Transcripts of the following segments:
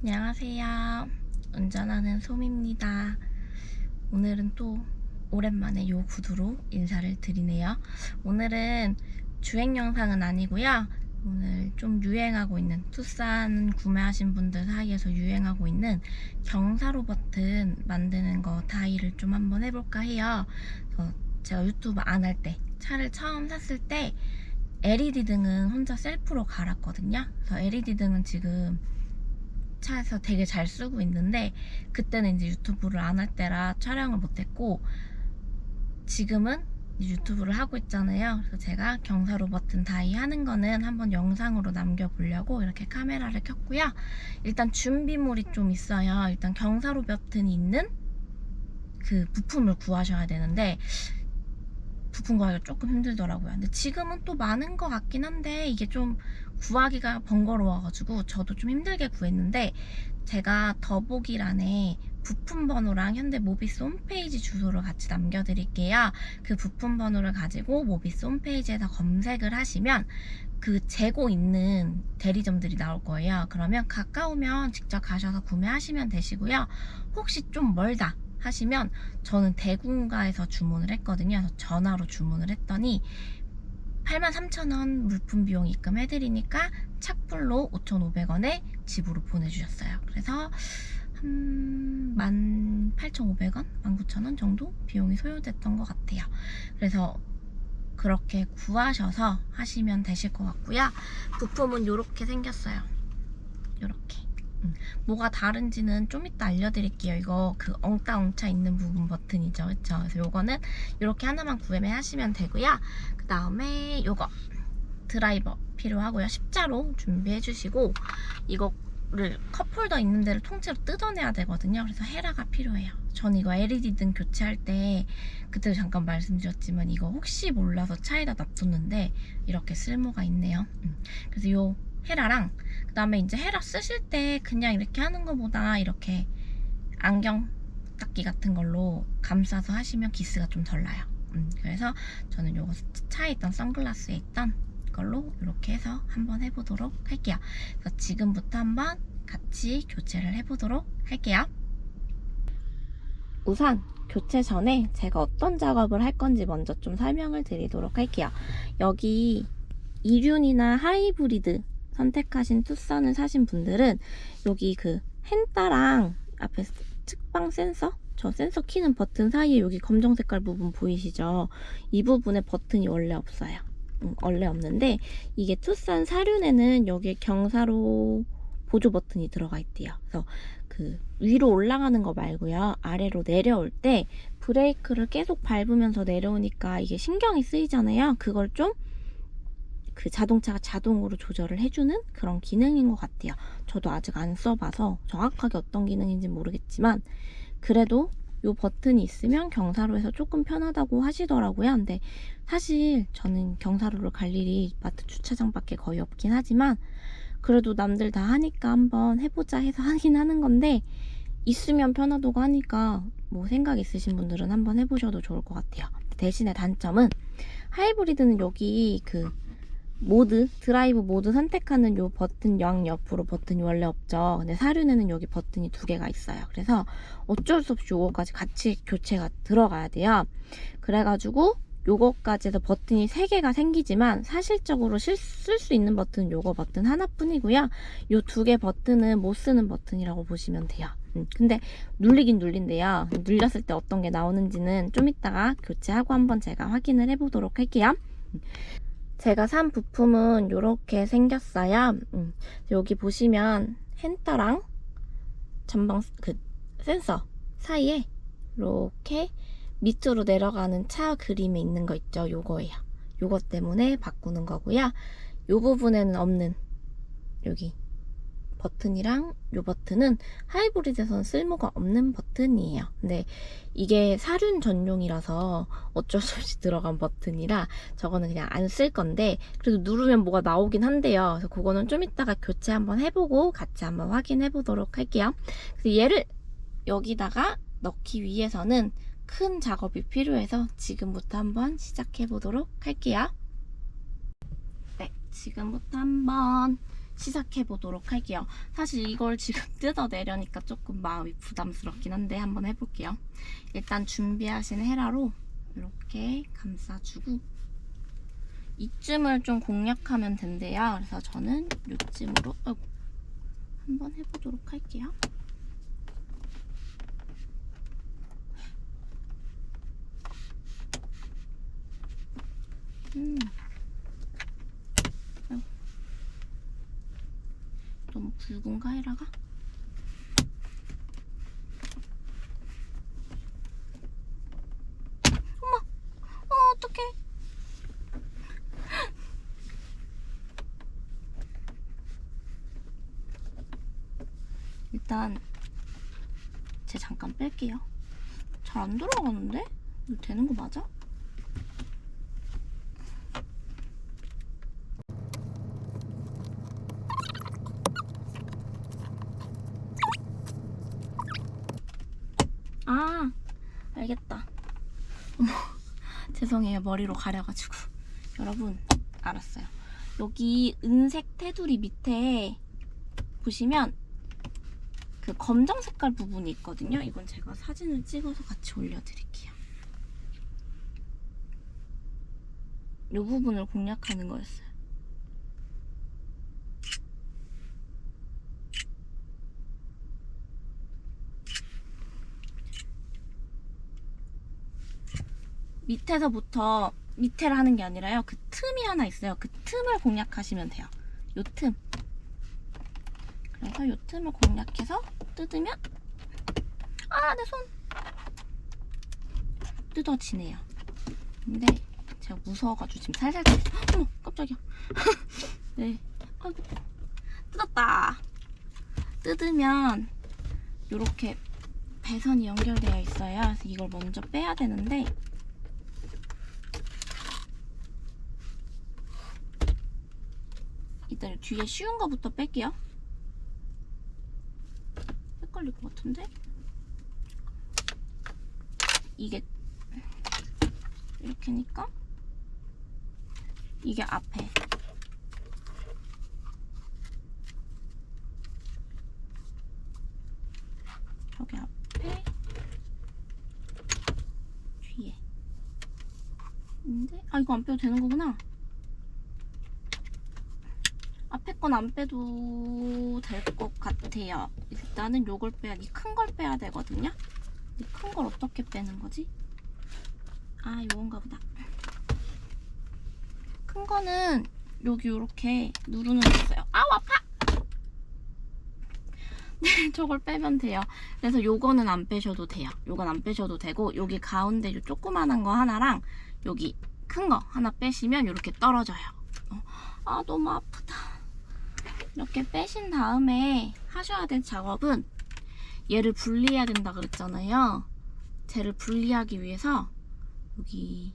안녕하세요. 운전하는 솜입니다. 오늘은 또 오랜만에 요 구두로 인사를 드리네요. 오늘은 주행 영상은 아니고요. 오늘 좀 유행하고 있는 투싼 구매하신 분들 사이에서 유행하고 있는 경사로 버튼 만드는 거 다이를 좀 한번 해볼까 해요. 제가 유튜브 안 할 때 차를 처음 샀을 때 LED 등은 혼자 셀프로 갈았거든요. 그래서 LED 등은 지금 차에서 되게 잘 쓰고 있는데 그때는 이제 유튜브를 안 할 때라 촬영을 못했고 지금은 유튜브를 하고 있잖아요. 그래서 제가 경사로 버튼 다이 하는 거는 한번 영상으로 남겨보려고 이렇게 카메라를 켰고요. 일단 준비물이 좀 있어요. 일단 경사로 버튼이 있는 그 부품을 구하셔야 되는데 부품 구하기가 조금 힘들더라고요. 근데 지금은 또 많은 것 같긴 한데 이게 좀 구하기가 번거로워가지고 저도 좀 힘들게 구했는데 제가 더보기란에 부품 번호랑 현대 모비스 홈페이지 주소를 같이 남겨드릴게요. 그 부품 번호를 가지고 모비스 홈페이지에서 검색을 하시면 그 재고 있는 대리점들이 나올 거예요. 그러면 가까우면 직접 가셔서 구매하시면 되시고요. 혹시 좀 멀다 하시면 저는 대군가에서 주문을 했거든요. 그래서 전화로 주문을 했더니 83,000원 물품 비용 입금해드리니까 착불로 5,500원에 집으로 보내주셨어요. 그래서 한 18,500원, 19,000원 정도 비용이 소요됐던 것 같아요. 그래서 그렇게 구하셔서 하시면 되실 것 같고요. 부품은 이렇게 생겼어요. 이렇게. 음, 뭐가 다른지는 좀 이따 알려드릴게요. 이거 그 엉따엉차 있는 부분 버튼이죠. 그쵸? 그래서 요거는 이렇게 하나만 구매하시면 되고요. 그 다음에 요거 드라이버 필요하고요. 십자로 준비해 주시고 이거를 컵홀더 있는 데를 통째로 뜯어내야 되거든요. 그래서 헤라가 필요해요. 전 이거 LED 등 교체할 때 그때도 잠깐 말씀드렸지만 이거 혹시 몰라서 차에다 놔뒀는데 이렇게 쓸모가 있네요. 음, 그래서 요 헤라랑 그 다음에 이제 헤라 쓰실 때 그냥 이렇게 하는 것보다 이렇게 안경 닦기 같은 걸로 감싸서 하시면 기스가 좀 덜 나요. 음, 그래서 저는 요거 차에 있던 선글라스에 있던 걸로 이렇게 해서 한번 해보도록 할게요. 그래서 지금부터 한번 같이 교체를 해보도록 할게요. 우선 교체 전에 제가 어떤 작업을 할 건지 먼저 좀 설명을 드리도록 할게요. 여기 이륜이나 하이브리드 선택하신 투싼을 사신 분들은 여기 그 핸따랑 앞에 측방 센서 저 센서 키는 버튼 사이에 여기 검정 색깔 부분 보이시죠? 이 부분에 버튼이 원래 없어요. 음, 원래 없는데 이게 투싼 사륜에는 여기에 경사로 보조 버튼이 들어가 있대요. 그래서 그 위로 올라가는 거 말고요. 아래로 내려올 때 브레이크를 계속 밟으면서 내려오니까 이게 신경이 쓰이잖아요. 그걸 좀 그 자동차가 자동으로 조절을 해주는 그런 기능인 것 같아요. 저도 아직 안 써봐서 정확하게 어떤 기능인지 모르겠지만 그래도 이 버튼이 있으면 경사로에서 조금 편하다고 하시더라고요. 근데 사실 저는 경사로를 갈 일이 마트 주차장밖에 거의 없긴 하지만 그래도 남들 다 하니까 한번 해보자 해서 하긴 하는 건데 있으면 편하다고 하니까 뭐 생각 있으신 분들은 한번 해보셔도 좋을 것 같아요. 대신에 단점은 하이브리드는 여기 그 모드 드라이브 모드 선택하는 요 버튼 양 옆으로 버튼이 원래 없죠. 근데 사륜에는 여기 버튼이 두 개가 있어요. 그래서 어쩔 수 없이 요거까지 같이 교체가 들어가야 돼요. 그래가지고 요거까지 해서 버튼이 세 개가 생기지만 사실적으로 쓸 수 있는 버튼은 요거 버튼 하나뿐이고요. 요 두 개 버튼은 못 쓰는 버튼이라고 보시면 돼요. 음, 근데 눌리긴 눌린대요. 눌렸을 때 어떤 게 나오는지는 좀 이따가 교체하고 한번 제가 확인을 해보도록 할게요. 제가 산 부품은 이렇게 생겼어요. 음, 여기 보시면 핸터랑 전방 그 센서 사이에 이렇게 밑으로 내려가는 차 그림에 있는 거 있죠. 요거예요. 요것 때문에 바꾸는 거고요. 요 부분에는 없는 여기 버튼이랑 요 버튼은 하이브리드에서는 쓸모가 없는 버튼이에요. 근데 이게 사륜 전용이라서 어쩔 수 없이 들어간 버튼이라 저거는 그냥 안 쓸 건데 그래도 누르면 뭐가 나오긴 한데요. 그래서 그거는 좀 이따가 교체 한번 해보고 같이 한번 확인해 보도록 할게요. 그래서 얘를 여기다가 넣기 위해서는 큰 작업이 필요해서 지금부터 한번 시작해 보도록 할게요. 네, 지금부터 한번 시작해 보도록 할게요. 사실 이걸 지금 뜯어내려니까 조금 마음이 부담스럽긴 한데 한번 해볼게요. 일단 준비하신 헤라로 이렇게 감싸주고 이쯤을 좀 공략하면 된대요. 그래서 저는 이쯤으로 한번 해보도록 할게요. 음. 아이고. 너무 굵은가 헤라가? 어머, 어 어떡해. 일단 제 잠깐 뺄게요. 잘안 돌아가는데? 이거 되는 거 맞아? 아, 알겠다. 어머, 죄송해요. 머리로 가려가지고. 여러분, 알았어요. 여기 은색 테두리 밑에 보시면 그 검정 색깔 부분이 있거든요. 이건 제가 사진을 찍어서 같이 올려드릴게요. 이 부분을 공략하는 거였어요. 밑에서부터 밑에를 하는 게 아니라요. 그 틈이 하나 있어요. 그 틈을 공략하시면 돼요. 요 틈. 그래서 요 틈을 공략해서 뜯으면 아, 내 손. 뜯어지네요. 근데 제가 무서워가지고 지금 살살 뜯 어머, 깜짝이야. 네. 아이고. 뜯었다. 뜯으면 요렇게 배선이 연결되어 있어요. 그래서 이걸 먼저 빼야 되는데 일단 뒤에 쉬운 거부터 뺄게요. 헷갈릴 것 같은데? 이게 이렇게니까? 이게 앞에. 저기 앞에. 뒤에. 근데? 아 이거 안 빼도 되는 거구나 앞에 건 안 빼도 될 것 같아요. 일단은 요걸 빼야, 이 큰 걸 빼야 되거든요. 이 큰 걸 어떻게 빼는 거지? 아, 요건가 보다. 큰 거는 여기 요렇게 누르는 게 있어요. 아우, 아파! 네, 저걸 빼면 돼요. 그래서 요거는 안 빼셔도 돼요. 요건 안 빼셔도 되고, 여기 가운데 요 조그만한 거 하나랑 여기 큰 거 하나 빼시면 이렇게 떨어져요. 어, 아, 너무 아프다. 이렇게 빼신 다음에 하셔야 될 작업은 얘를 분리해야 된다 그랬잖아요. 쟤를 분리하기 위해서 여기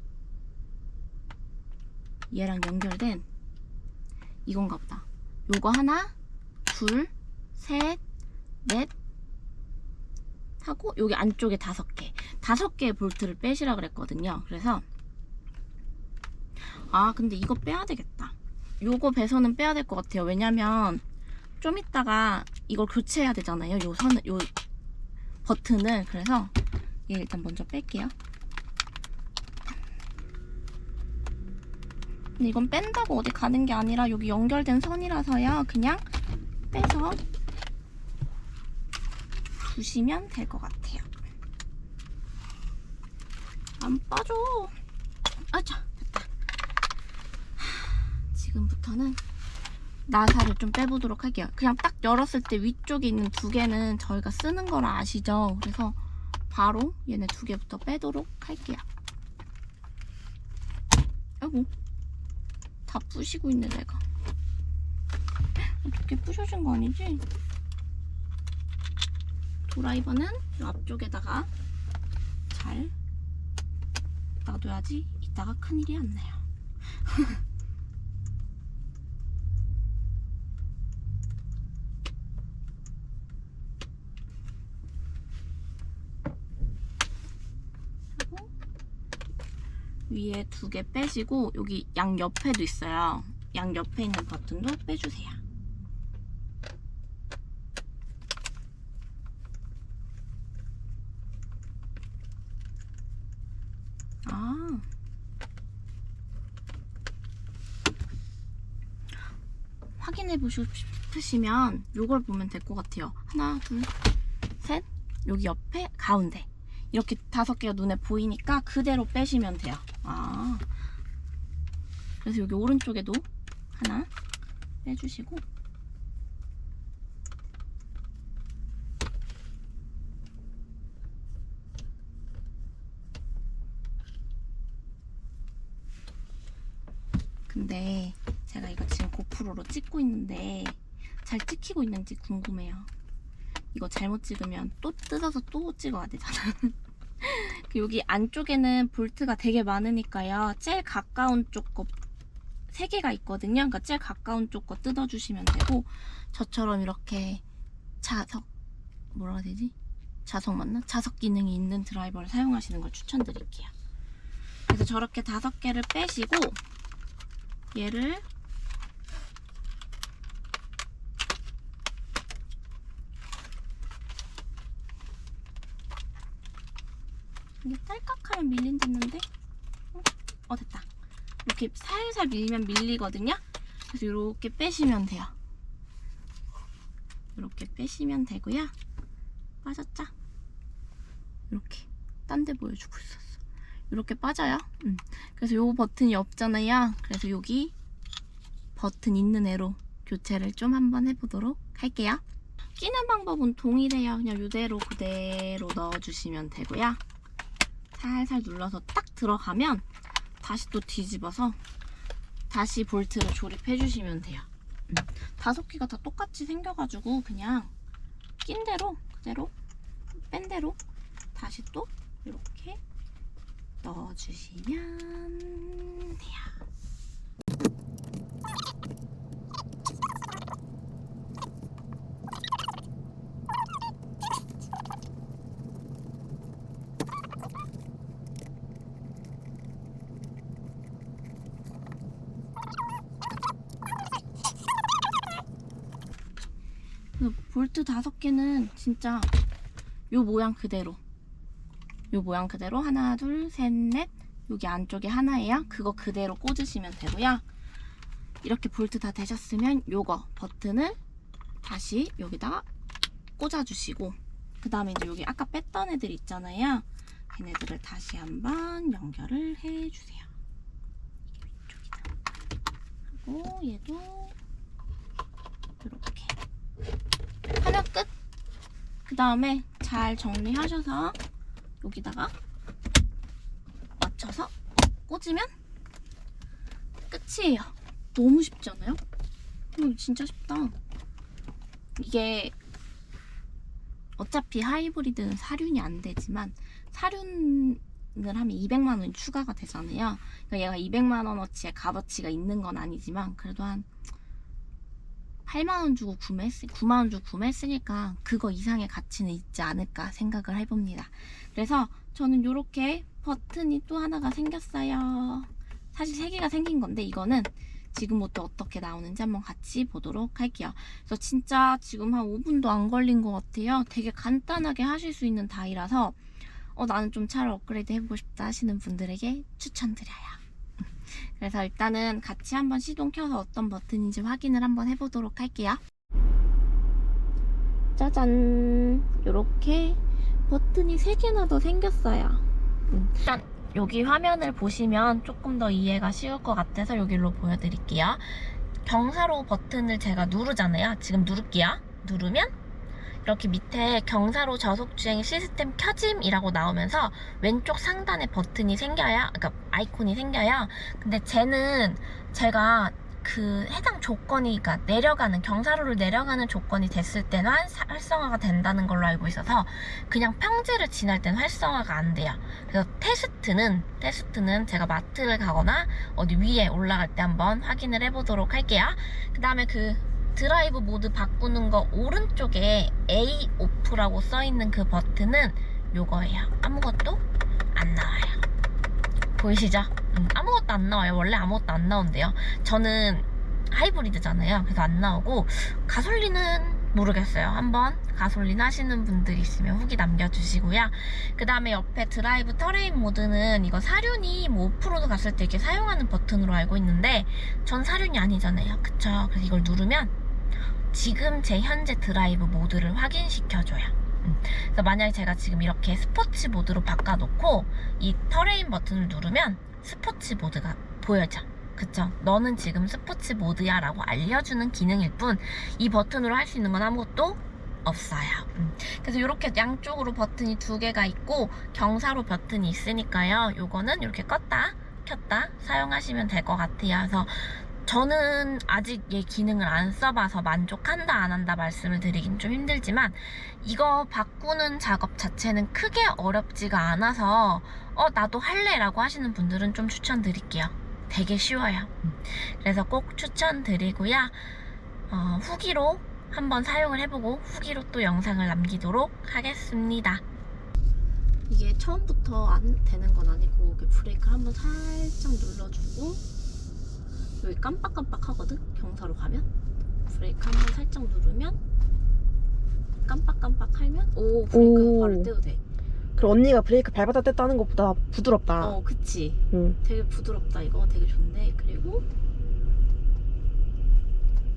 얘랑 연결된 이건가 보다. 요거 하나, 둘, 셋, 넷 하고 여기 안쪽에 다섯 개. 다섯 개의 볼트를 빼시라 그랬거든요. 그래서 아 근데 이거 빼야 되겠다. 요거 배선은 빼야 될 것 같아요. 왜냐면 좀 이따가 이걸 교체해야 되잖아요. 요 선을 요 버튼을 그래서 얘 일단 먼저 뺄게요. 근데 이건 뺀다고 어디 가는 게 아니라 여기 연결된 선이라서요. 그냥 빼서 주시면 될 것 같아요. 안 빠져. 아차. 지금부터는 나사를 좀 빼보도록 할게요. 그냥 딱 열었을 때 위쪽에 있는 두 개는 저희가 쓰는 거라 아시죠? 그래서 바로 얘네 두 개부터 빼도록 할게요. 아이고 다 부시고 있네 내가. 어떻게 부셔진 거 아니지? 드라이버는 이 앞쪽에다가 잘 놔둬야지 이따가 큰일이 안 나요. 위에 두 개 빼시고 여기 양옆에도 있어요. 양옆에 있는 버튼도 빼주세요. 아. 확인해 보시고 싶으시면 이걸 보면 될 것 같아요. 하나, 둘, 셋. 여기 옆에 가운데. 이렇게 다섯 개가 눈에 보이니까 그대로 빼시면 돼요. 아. 그래서 여기 오른쪽에도 하나 빼주시고 근데 제가 이거 지금 고프로로 찍고 있는데 잘 찍히고 있는지 궁금해요. 이거 잘못 찍으면 또 뜯어서 또 찍어야 되잖아. 그 여기 안쪽에는 볼트가 되게 많으니까요. 제일 가까운 쪽거세 개가 있거든요. 그러니까 제일 가까운 쪽 거 뜯어주시면 되고 저처럼 이렇게 자석 뭐라 해야 되지? 자석 맞나? 자석 기능이 있는 드라이버를 사용하시는 걸 추천드릴게요. 그래서 저렇게 다섯 개를 빼시고 얘를 딸깍하면 밀린댔는데? 어? 어 됐다. 이렇게 살살 밀면 밀리거든요? 그래서 이렇게 빼시면 돼요. 이렇게 빼시면 되고요. 빠졌죠? 이렇게. 딴 데 보여주고 있었어. 이렇게 빠져요? 음. 그래서 요 버튼이 없잖아요. 그래서 여기 버튼 있는 애로 교체를 좀 한번 해보도록 할게요. 끼는 방법은 동일해요. 그냥 이대로 그대로 넣어주시면 되고요 살살 눌러서 딱 들어가면 다시 또 뒤집어서 다시 볼트를 조립해 주시면 돼요. 음, 다섯 개가 다 똑같이 생겨가지고 그냥 낀 대로 그대로 뺀 대로 다시 또 이렇게 넣어주시면 돼요. 그 볼트 다섯 개는 진짜 요 모양 그대로. 요 모양 그대로. 하나 둘 셋 넷. 여기 안쪽에 하나예요. 그거 그대로 꽂으시면 되고요. 이렇게 볼트 다 되셨으면 요거 버튼을 다시 여기다가 꽂아주시고 그 다음에 이제 여기 아까 뺐던 애들 있잖아요. 걔네들을 다시 한번 연결을 해주세요. 이게 위쪽이다. 그리고 얘도 이렇게 하면 끝. 그 다음에 잘 정리하셔서 여기다가 맞춰서 꽂으면 끝이에요. 너무 쉽지 않아요? 이거 진짜 쉽다. 이게 어차피 하이브리드는 사륜이 안 되지만 사륜을 하면 200만 원이 추가가 되잖아요. 그러니까 얘가 200만 원어치의 값어치가 있는 건 아니지만 그래도 한 8만원 주고 구매했으, 9만원 주고 구매했으니까 그거 이상의 가치는 있지 않을까 생각을 해봅니다. 그래서 저는 이렇게 버튼이 또 하나가 생겼어요. 사실 세 개가 생긴 건데 이거는 지금부터 어떻게 나오는지 한번 같이 보도록 할게요. 그래서 진짜 지금 한 5분도 안 걸린 것 같아요. 되게 간단하게 하실 수 있는 다이라서 어, 나는 좀 차를 업그레이드 해보고 싶다 하시는 분들에게 추천드려요. 그래서 일단은 같이 한번 시동 켜서 어떤 버튼인지 확인을 한번 해보도록 할게요. 짜잔! 이렇게 버튼이 3개나 더 생겼어요. 음, 일단 여기 화면을 보시면 조금 더 이해가 쉬울 것 같아서 여기로 보여드릴게요. 경사로 버튼을 제가 누르잖아요. 지금 누를게요. 누르면 이렇게 밑에 경사로 저속주행 시스템 켜짐이라고 나오면서 왼쪽 상단에 버튼이 생겨야, 그러니까 아이콘이 생겨요. 근데 쟤는 제가 그 해당 조건이, 그러니까 내려가는, 경사로를 내려가는 조건이 됐을 때만 활성화가 된다는 걸로 알고 있어서 그냥 평지를 지날 땐 활성화가 안 돼요. 그래서 테스트는, 테스트는 제가 마트를 가거나 어디 위에 올라갈 때 한번 확인을 해보도록 할게요. 그 다음에 그 드라이브 모드 바꾸는 거 오른쪽에 A 오프라고 써있는 그 버튼은 요거예요. 아무것도 안 나와요. 보이시죠? 음, 아무것도 안 나와요. 원래 아무것도 안 나온대요. 저는 하이브리드잖아요. 그래서 안 나오고 가솔린은 모르겠어요. 한번 가솔린 하시는 분들 있으면 후기 남겨주시고요. 그 다음에 옆에 드라이브 터레인 모드는 이거 사륜이 뭐 오프로드 갔을 때 이렇게 사용하는 버튼으로 알고 있는데 전 사륜이 아니잖아요. 그쵸? 그래서 이걸 누르면 지금 제 현재 드라이브 모드를 확인시켜줘요. 음. 그래서 만약에 제가 지금 이렇게 스포츠 모드로 바꿔놓고 이 터레인 버튼을 누르면 스포츠 모드가 보여져. 그쵸? 너는 지금 스포츠 모드야 라고 알려주는 기능일 뿐 이 버튼으로 할 수 있는 건 아무것도 없어요. 음. 그래서 이렇게 양쪽으로 버튼이 두 개가 있고 경사로 버튼이 있으니까요. 요거는 이렇게 껐다 켰다 사용하시면 될 것 같아요. 그래서 저는 아직 얘 기능을 안 써봐서 만족한다 안 한다 말씀을 드리긴 좀 힘들지만 이거 바꾸는 작업 자체는 크게 어렵지가 않아서 어 나도 할래 라고 하시는 분들은 좀 추천드릴게요. 되게 쉬워요. 음. 그래서 꼭 추천드리고요. 어, 후기로 한번 사용을 해보고 후기로 또 영상을 남기도록 하겠습니다. 이게 처음부터 안 되는 건 아니고 브레이크를 한번 살짝 눌러주고 여기 깜빡깜빡 하거든? 경사로 가면 브레이크 한 번 살짝 누르면 깜빡깜빡 하면 오 브레이크 오. 바로 떼도 돼. 그럼 언니가 브레이크 밟았다 뗐다 하는 것보다 부드럽다. 어 그치. 응. 되게 부드럽다 이거 되게 좋네. 그리고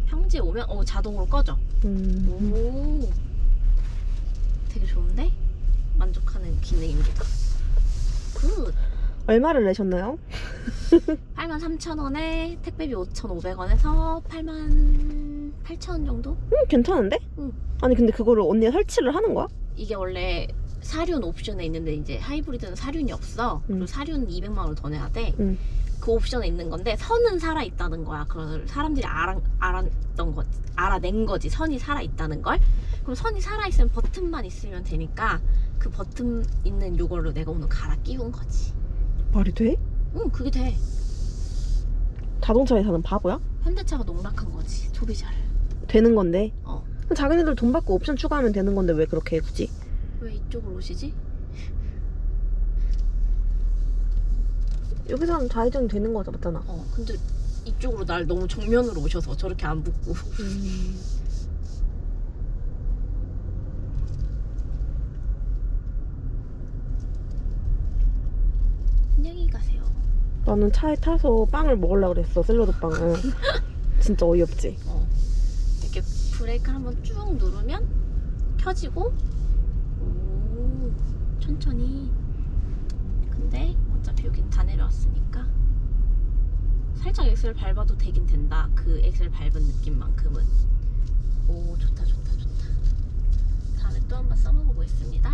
평지에 오면 어 자동으로 꺼져. 음. 오 되게 좋은데? 만족하는 기능입니다. 굿. 얼마를 내셨나요? 83,000원에 택배비 5,500원에서 8만 8,000원 정도? 음, 괜찮은데? 응. 아니 근데 그거를 언니가 설치를 하는 거야? 이게 원래 사륜 옵션에 있는데 이제 하이브리드는 사륜이 없어. 그리고 음. 사륜 200만 원 더 내야 돼. 음. 그 옵션에 있는 건데 선은 살아 있다는 거야. 그걸 사람들이 알아 알았던 거 알아낸 거지. 선이 살아 있다는 걸. 그럼 선이 살아 있으면 버튼만 있으면 되니까 그 버튼 있는 요걸로 내가 오늘 갈아 끼운 거지. 말이 돼? 응, 그게 돼. 자동차 회사는 바보야? 현대차가 농락한 거지. 소비자를. 되는 건데. 어. 그럼 자기네들 돈 받고 옵션 추가하면 되는 건데 왜 그렇게 해 굳이? 왜 이쪽으로 오시지? 여기서는 좌회전이 되는 거죠, 맞잖아. 어, 근데 이쪽으로 날 너무 정면으로 오셔서 저렇게 안 붙고. 음. 안녕히 가세요. 나는 차에 타서 빵을 먹으려고 그랬어, 샐러드 빵을. 진짜 어이없지. 어. 이렇게 브레이크 한번 쭉 누르면 켜지고 오 천천히 근데 어차피 여긴 다 내려왔으니까 살짝 엑셀 밟아도 되긴 된다 그 엑셀 밟은 느낌만큼은 오 좋다 좋다 좋다 다음에 또 한번 써먹어 보겠습니다